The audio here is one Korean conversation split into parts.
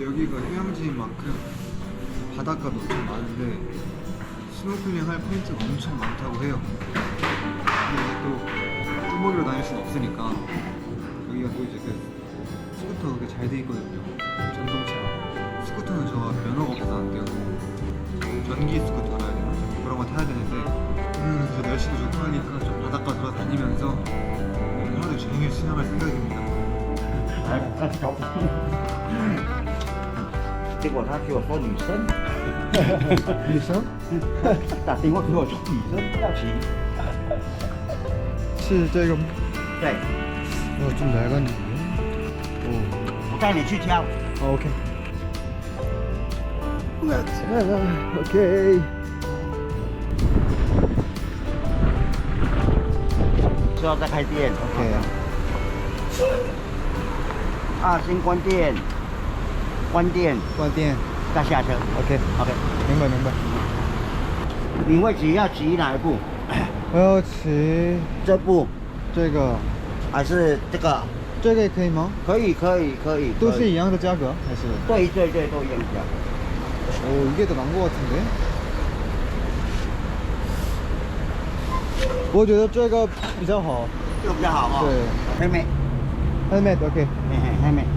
여기가 휴양지인 만큼 바닷가도 엄청 많은데 스노클링 할 포인트가 엄청 많다고 해요. 근데 또 뚜벅이로 다닐 수는 없으니까 여기가 또 이제 그 스쿠터 그게 잘 돼 있거든요. 전동차. 스쿠터는 저 면허가 없어서 안 돼요. 전기 스쿠터라 해야 되나? 그런 거 타야 되는데 음, 그래서 날씨도 좋고 하니까 좀 바닷가 돌아다니면서 오늘 하루 종일 수영할 생각입니다. 结果他给我说女生，女生打电话给我说女生不要骑，是这个吗？对，我进来个女人，哦，我带你去挑。OK。Let's. OK. 之后再开店。OK 啊。啊，新关店。关店 관디엔. 再下车。 오케이. OK， 明白明白.你会骑要骑哪一步？我要骑这步这个，还是这个？这个也可以吗？可以，可以，可以。可以都是一样的价格还是？对对对，都一样价。 오 이게 더 나은 것 같은데? 我觉得这个比较好。这个比较好哦。对。妹妹， 헬멧 오케이. 嘿嘿，妹妹。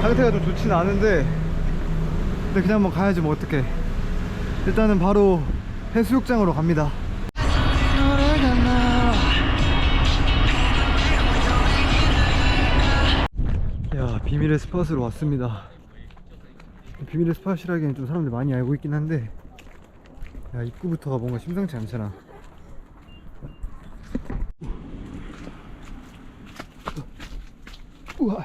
상태가 좀 좋진 않은데 근데 그냥 뭐 가야지 뭐 어떡해. 일단은 바로 해수욕장으로 갑니다. 야 비밀의 스팟으로 왔습니다. 비밀의 스팟이라기엔 좀 사람들 많이 알고 있긴 한데 야 입구부터가 뭔가 심상치 않잖아. 우와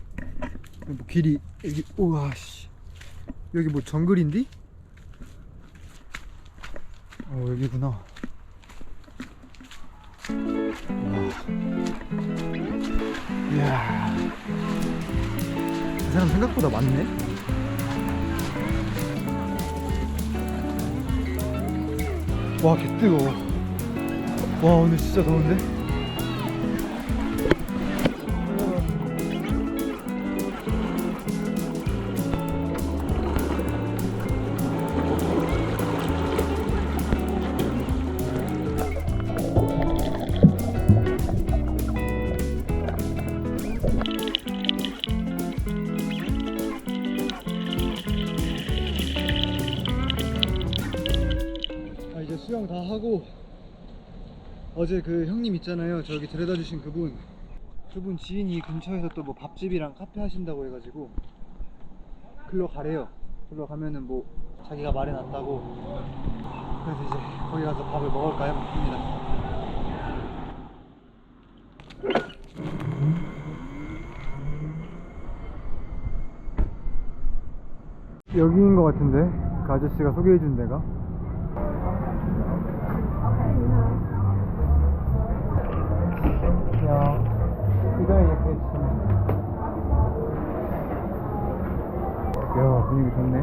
뭐 길이 여기 우와 씨 여기 뭐 정글인디? 어 여기구나. 와. 이야. 이 사람 생각보다 많네. 와, 개 뜨거워. 와, 오늘 진짜 더운데? 어제 그 형님 있잖아요. 저기 데려다 주신 그분. 그분 지인이 근처에서 또 뭐 밥집이랑 카페 하신다고 해가지고 글로 가래요. 글로 가면은 뭐 자기가 마련한다고. 그래서 이제 거기 가서 밥을 먹을까요? 합니다. 여기인 것 같은데? 그 아저씨가 소개해준 데가 분위기 좋네.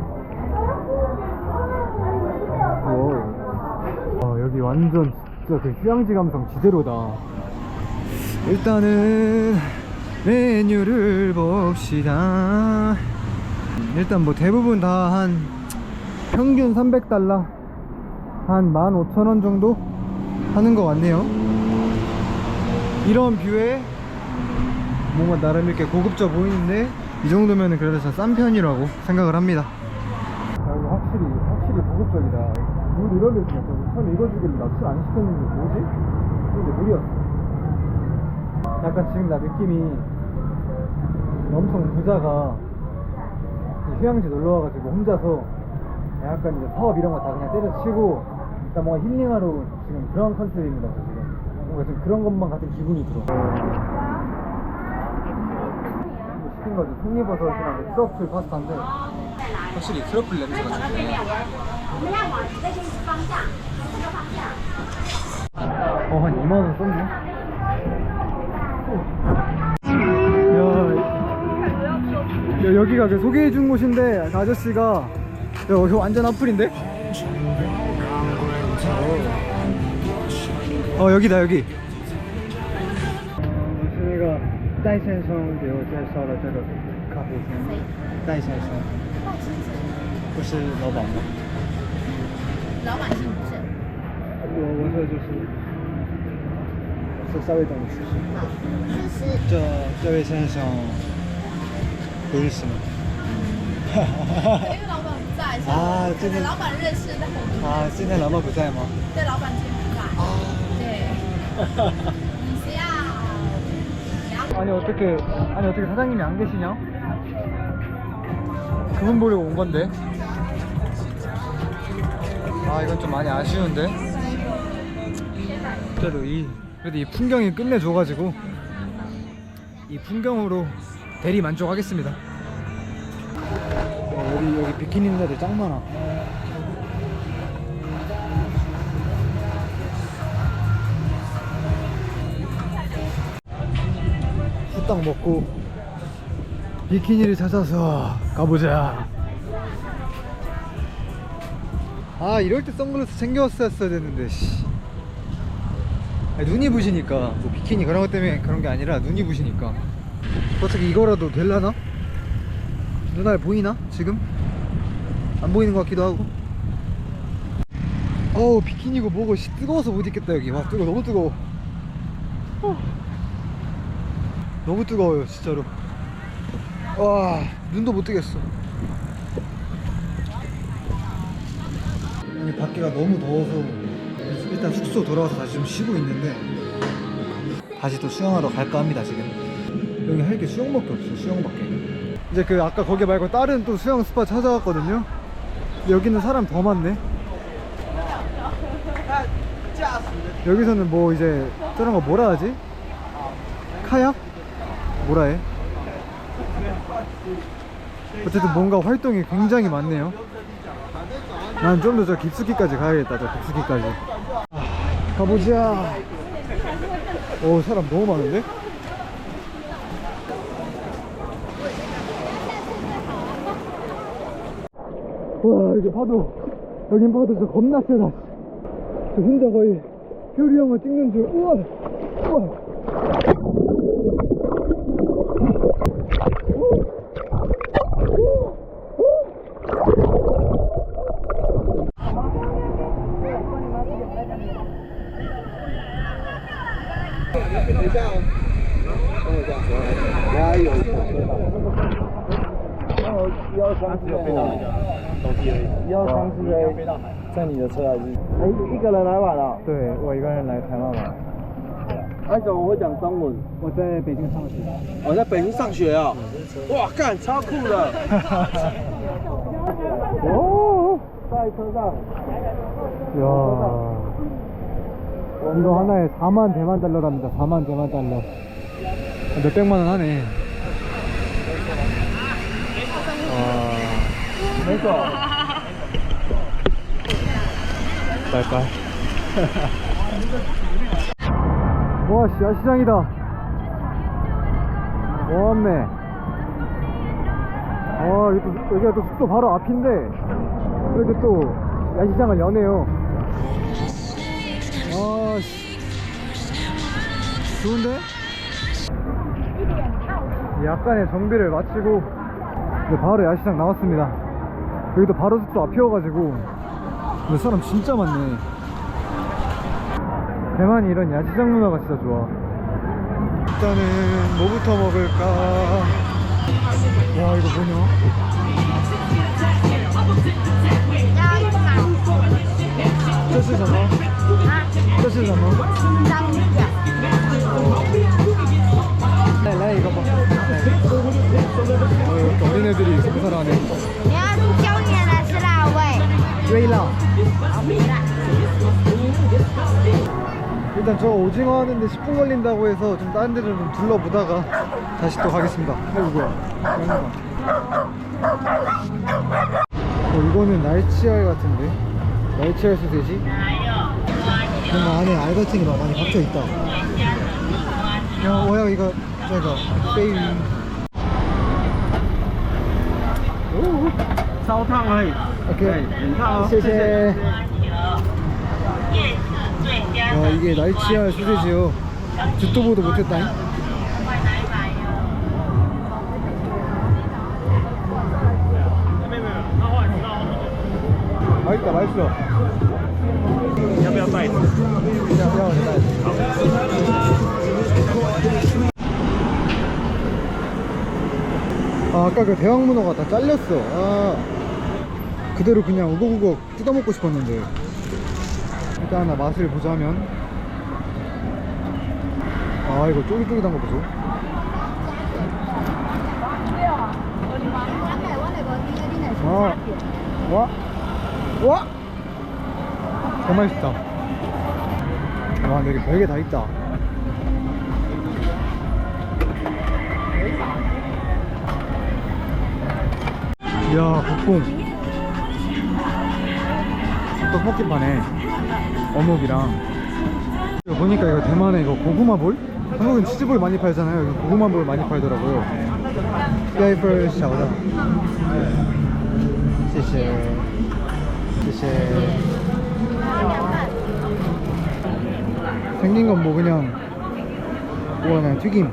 오. 어, 여기 완전 진짜 그 휴양지 감성 지대로다. 일단은 메뉴를 봅시다. 일단 뭐 대부분 다 한 평균 300달러 한 15,000원 정도 하는 것 같네요. 이런 뷰에 뭔가 나름 이렇게 고급져 보이는데 이 정도면 그래도 좀싼 편이라고 생각을 합니다. 아 이거 확실히 확실히 고급적이다. 물 있으면 처음에 읽어주길래 납치 안 시켰는데 뭐지? 근데 물이었어. 약간 지금 나 느낌이 엄청 부자가 이 휴양지 놀러 와가지고 혼자서 약간 이제 사업 이런 거 다 그냥 때려치고 일단 뭔가 힐링하러 지금 그런 컨셉입니다 지금. 뭔가 지금 그런 것만 같은 기분이 들어 시킨 거지 송이버섯이랑 트러플 파스타인데 확실히 트러플 냄새가 좋네 어, 한 2만원 썼네. 야, 야, 여기가 그 소개해준 곳인데, 그 아저씨가, 야, 여기 완전 앞플인데? 어, 여기다, 여기. 戴先生给我介绍了这个咖啡厅。戴先生，不是老板吗？老板姓不是？我我说就是，是稍微懂一些。是这这位先生不认识吗？因为老板不在，啊这个老板认识，啊，今天老板不在吗？对老板今天不在。对，你是要你要 아니 어떻게 아니 어떻게 사장님이 안 계시냐? 그분 보려고 온 건데. 아 이건 좀 많이 아쉬운데. 그래도 이 그래도 이 풍경이 끝내줘가지고 이 풍경으로 대리 만족하겠습니다. 어, 여기 여기 비키니 애들 짱 많아. 후딱 먹고 비키니를 찾아서 가보자. 아 이럴 때 선글라스 챙겨왔어야 되는데 씨. 아니, 눈이 부시니까 뭐 비키니 그런 것 때문에 그런 게 아니라 눈이 부시니까 어떻게 이거라도 될라나? 눈알 보이나 지금? 안 보이는 것 같기도 하고 어우 비키니고 뭐고 씨 뜨거워서 못 입겠다 여기 와 뜨거 워 너무 뜨거워 어. 너무 뜨거워요 진짜로. 와 눈도 못 뜨겠어. 여기 밖에가 너무 더워서 일단 숙소 돌아와서 다시 좀 쉬고 있는데 다시 또 수영하러 갈까 합니다 지금. 여기 할 게 수영밖에 없어 수영밖에. 이제 그 아까 거기 말고 다른 또 수영 스파 찾아왔거든요. 여기는 사람 더 많네. 여기서는 뭐 이제 저런 거 뭐라 하지? 카약? 뭐라 해? 어쨌든 뭔가 활동이 굉장히 많네요. 난 좀 더 저 깊숙이까지 가야겠다 저 깊숙이까지. 아, 가보자. 오 사람 너무 많은데? 와 이게 파도. 여긴 파도 진짜 겁나 세다. 저 혼자 거의 효리 형을 찍는 줄. 우와! 우와 等一下哦。等一下，哪有？然后幺三四 A，东西幺三四 A，在你的车？还是？哎，一个人来晚了。对，我一个人来台湾玩。哎，怎么会讲中文？我在北京上学。我在北京上学啊！哇，干，超酷的。哦，在车？上。哟。 이거 하나에 4만 대만 달러랍니다. 4만 대만 달러. 몇 백만 원 하네. 와, 没错。 빨빨. 와, 씨, 야시장이다. 왔네. 와, 여기가 또 숙소 바로 앞인데, 이렇게 또 야시장을 여네요. 좋은데? 약간의 정비를 마치고, 이제 바로 야시장 나왔습니다. 여기도 바로 숙소 앞이어가지고, 근데 사람 진짜 많네. 대만이 이런 야시장 문화가 진짜 좋아. 일단은 뭐부터 먹을까? 와 이거 뭐냐? 要一场这是什么？啊，这是什么？章鱼脚。 来来一个吧。어, 이렇게 어린애들이 그 사람하네. 你要教你的是辣味， 웨이라. 好没辣。 일단 저 오징어 하는데 10분 걸린다고 해서 좀 다른 데를 좀 둘러보다가 다시 또 가겠습니다. 아이고야. 어, 이거는 날치알 같은데? 날치알 소세지? 뭔가 안에 알 같은 게 막 많이 박혀 있다. 야, 뭐야 이거 저거 페이. 烧烫而已。 오케이. 很烫哦。 谢谢. 아 이게 날치알 소세지요. 듣도 보도 못했다잉. 맛있다 맛있어. 要不要袋子？要要你带。아, 아까 그 대왕 문어가 다 잘렸어. 아, 그대로 그냥 우걱우걱 뜯어 먹고 싶었는데. 일단 하나 맛을 보자면. 아, 이거 쫄깃쫄깃한 거 보소. 아, 와, 와, 더 맛있다. 와, 근데 여기 별게 다 있다. 이야, 국뽕. 떡볶이 파네. 어묵이랑. 이거 보니까 이거 대만에 이거 고구마 볼? 한국은 치즈볼 많이 팔잖아요. 여기 고구마 볼 많이 팔더라고요. 야이벌 샤오다. 谢谢，谢谢。 생긴 건 뭐 그냥 뭐 그냥 튀김.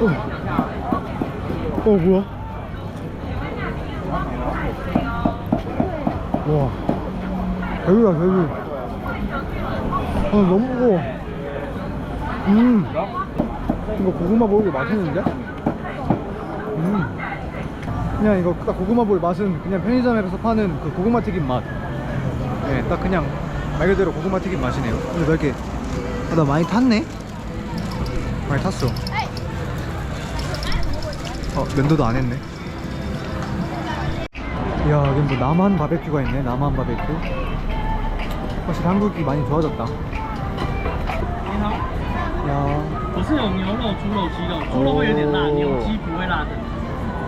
어, 어, 어 뭐야? 와, 여기다 여기. 아 너무 무거워. 음. 이거 고구마 볼이 맛있는데? 음. 그냥 이거 딱 고구마 볼 맛은 그냥 편의점에서 파는 그 고구마 튀김 맛. 네, 딱 그냥 말 그대로 고구마 튀김 맛이네요. 근데 왜 이렇게 아, 나 많이 탔네? 많이 탔어. 어, 면도도 안 했네. 이야, 여기 뭐 남한 바베큐가 있네. 남한 바베큐. 확실히 한국이 많이 좋아졌다. 你好， 야, 我是有牛肉、猪肉、鸡肉，猪肉会有点辣，哦牛鸡不会辣的。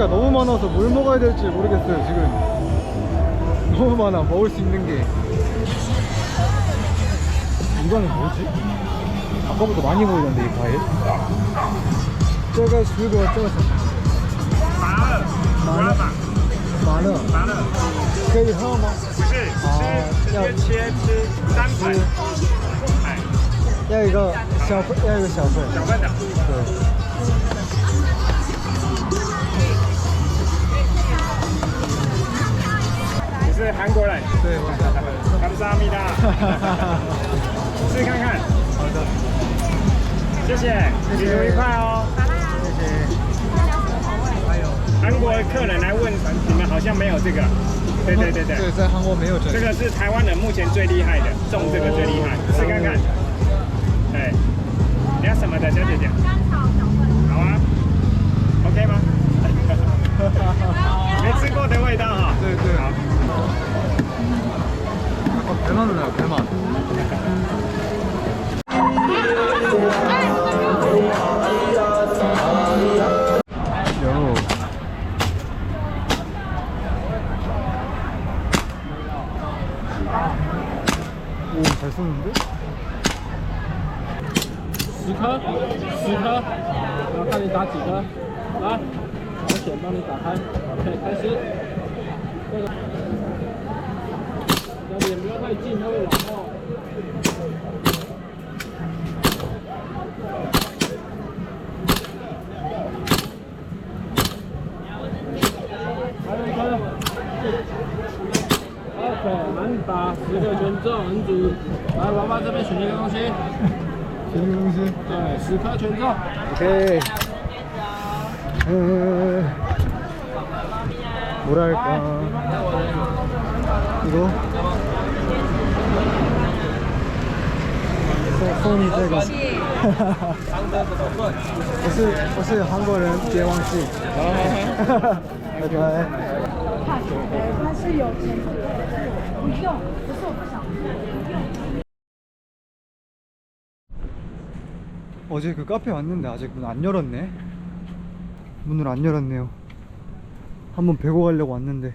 선택지가 너무 많아서 뭘 먹어야 될지 모르겠어요 지금 너무 많아 먹을 수 있는 게 이거는 뭐지? 아까보다 많이 보이던데 이 과일 这个水果叫什么？麻乐，麻乐，麻乐可以喝吗？不是，啊要是切吃单份，哎，要一个小份，要一个小份。小份的。对。 对韩国人。对，我是韩国人。感谢阿弥达。试看看。好的。谢谢，旅途愉快哦。好啦。谢谢。还有韩国客人来问你们，好像没有这个。对对对对。对，在韩国没有这个。这个是台湾人目前最厉害的，种这个最厉害。试看看。对。你要什么的，小姐姐？甘草小问。好啊。OK 吗？没吃过的味道哈、对对，好。 배만 올라요 배만 오잘 쏘는데? 스카? 스카? 然后看你打几个来保险帮你打开 OK 开始那脸不要太近，它会软哦。还有一颗。OK，满打十个全中，很准。来，娃娃这边选一个东西。 재밌는 공시. 对，十颗全中。 오케이. 에, 뭐랄까. 이거? 소- 손이 제가. 我是我是韩国人，别忘记。拜拜。它是有钱不用，可是我不想 어제 그 카페 왔는데 아직 문 안 열었네. 문을 안 열었네요. 한번 배고 가려고 왔는데.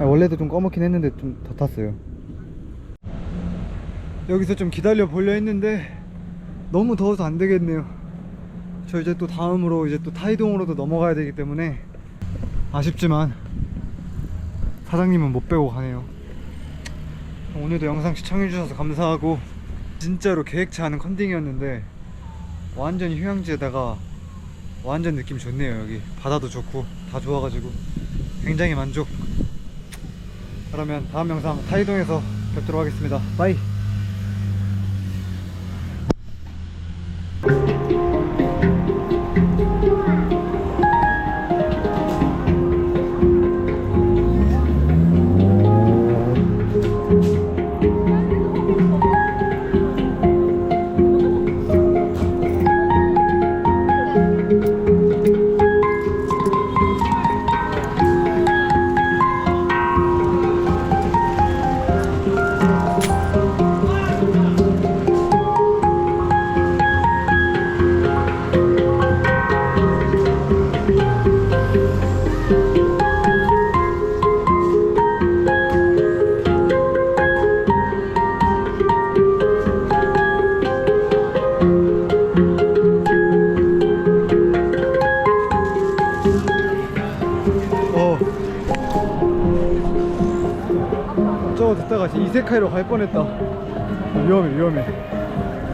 아, 원래도 좀 꺼먹긴 했는데 좀 더 탔어요. 여기서 좀 기다려 보려 했는데 너무 더워서 안 되겠네요. 저 이제 또 다음으로 이제 또 타이동으로도 넘어가야 되기 때문에 아쉽지만 사장님은 못 빼고 가네요. 오늘도 영상 시청해주셔서 감사하고 진짜로 계획치 않은 컨딩이었는데 완전히 휴양지에다가 완전 느낌 좋네요 여기 바다도 좋고 다 좋아가지고 굉장히 만족 그러면 다음 영상 타이동에서 뵙도록 하겠습니다. 바이 뻔했다. 위험해 위험해